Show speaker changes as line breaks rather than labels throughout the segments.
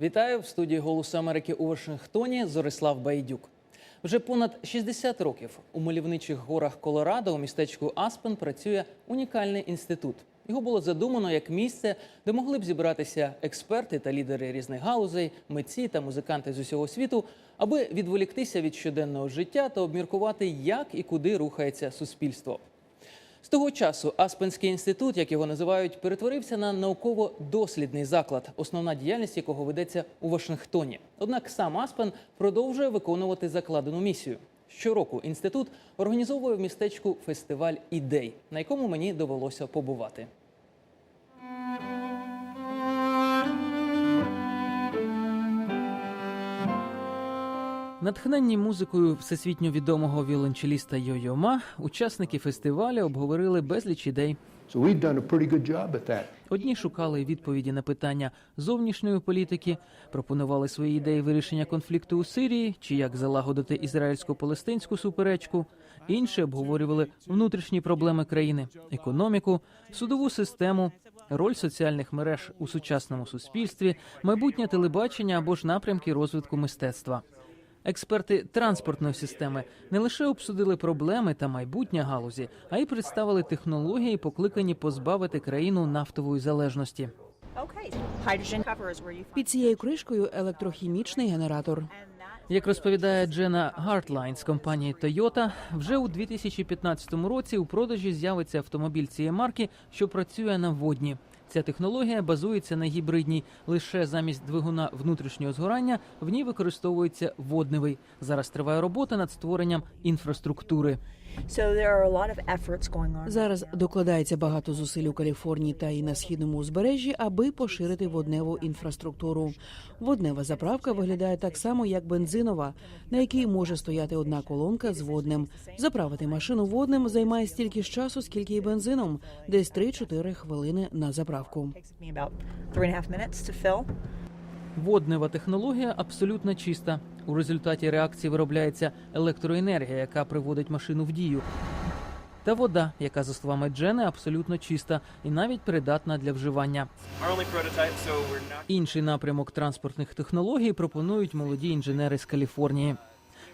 Вітаю в студії Голосу Америки у Вашингтоні. Зорислав Байдюк. Вже понад 60 років у мальовничих горах Колорадо у містечку Аспен працює унікальний інститут. Його було задумано як місце, де могли б зібратися експерти та лідери різних галузей, митці та музиканти з усього світу, аби відволіктися від щоденного життя та обміркувати, як і куди рухається суспільство. З того часу Аспенський інститут, як його називають, перетворився на науково-дослідний заклад, основна діяльність якого ведеться у Вашингтоні. Однак сам Аспен продовжує виконувати закладену місію. Щороку інститут організовує в містечку фестиваль ідей, на якому мені довелося побувати. Натхненні музикою всесвітньо відомого віолончеліста Йо-Йо Ма, учасники фестивалю обговорили безліч ідей. Одні шукали відповіді на питання зовнішньої політики, пропонували свої ідеї вирішення конфлікту у Сирії чи як залагодити ізраїльсько-палестинську суперечку. Інші обговорювали внутрішні проблеми країни, економіку, судову систему, роль соціальних мереж у сучасному суспільстві, майбутнє телебачення або ж напрямки розвитку мистецтва. Експерти транспортної системи не лише обсудили проблеми та майбутнє галузі, а й представили технології, покликані позбавити країну нафтової залежності.
Під цією кришкою електрохімічний генератор.
Як розповідає Джена Гартлайн з компанії Toyota, вже у 2015 році у продажі з'явиться автомобіль цієї марки, що працює на водні. Ця технологія базується на гібридній. Лише замість двигуна внутрішнього згорання в ній використовується водневий. Зараз триває робота над створенням інфраструктури.
Зараз докладається багато зусиль у Каліфорнії та і на східному узбережжі, аби поширити водневу інфраструктуру. Воднева заправка виглядає так само, як бензинова, на якій може стояти одна колонка з водним. Заправити машину водним займає стільки ж часу, скільки і бензином, десь 3-4 хвилини на заправку.
Воднева технологія абсолютно чиста. У результаті реакції виробляється електроенергія, яка приводить машину в дію. Та вода, яка, за словами Джени, абсолютно чиста і навіть придатна для вживання. Інший напрямок транспортних технологій пропонують молоді інженери з Каліфорнії.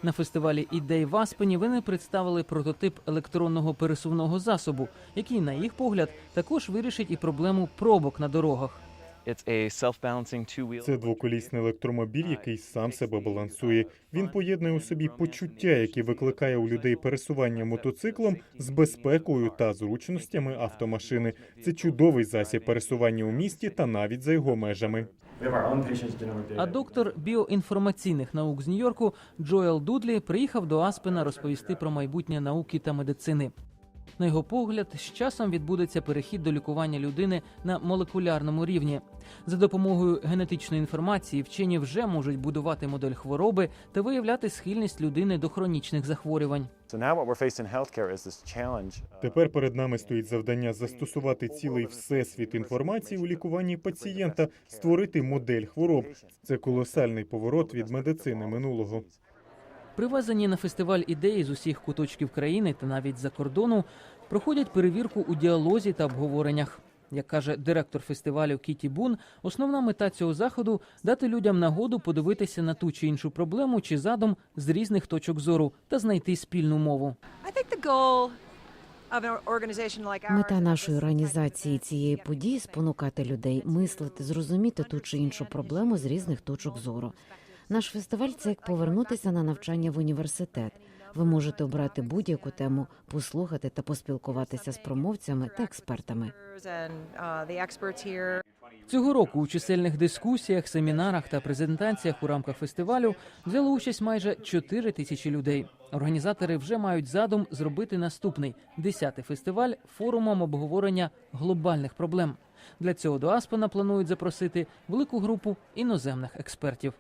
На фестивалі ідей в Аспені вони представили прототип електронного пересувного засобу, який, на їх погляд, також вирішить і проблему пробок на дорогах.
It's a.
Це двоколісний електромобіль, який сам себе балансує. Він поєднує у собі почуття, які викликає у людей пересування мотоциклом з безпекою та зручностями автомашини. Це чудовий засіб пересування у місті та навіть за його межами.
А доктор біоінформаційних наук з Нью-Йорку Джоел Дудлі приїхав до Аспена розповісти про майбутнє науки та медицини. На його погляд, з часом відбудеться перехід до лікування людини на молекулярному рівні. За допомогою генетичної інформації вчені вже можуть будувати модель хвороби та виявляти схильність людини до хронічних захворювань.
Uh,
Тепер перед нами стоїть завдання застосувати цілий всесвіт інформації у лікуванні пацієнта, створити модель хвороб. Це колосальний поворот від медицини минулого.
Привезені на фестиваль ідеї з усіх куточків країни та навіть за кордону проходять перевірку у діалозі та обговореннях. Як каже директор фестивалю Кіті Бун, основна мета цього заходу дати людям нагоду подивитися на ту чи іншу проблему чи задум з різних точок зору та знайти спільну мову.
Мета нашої організації цієї події спонукати людей мислити, зрозуміти ту чи іншу проблему з різних точок зору. Наш фестиваль це як повернутися на навчання в університет. Ви можете обрати будь-яку тему, послухати та поспілкуватися з промовцями та експертами.
Цього року у чисельних дискусіях, семінарах та презентаціях у рамках фестивалю взяло участь майже 4 тисячі людей. Організатори вже мають задум зробити наступний десятий фестиваль форумом обговорення глобальних проблем. Для цього до Аспена планують запросити велику групу іноземних експертів.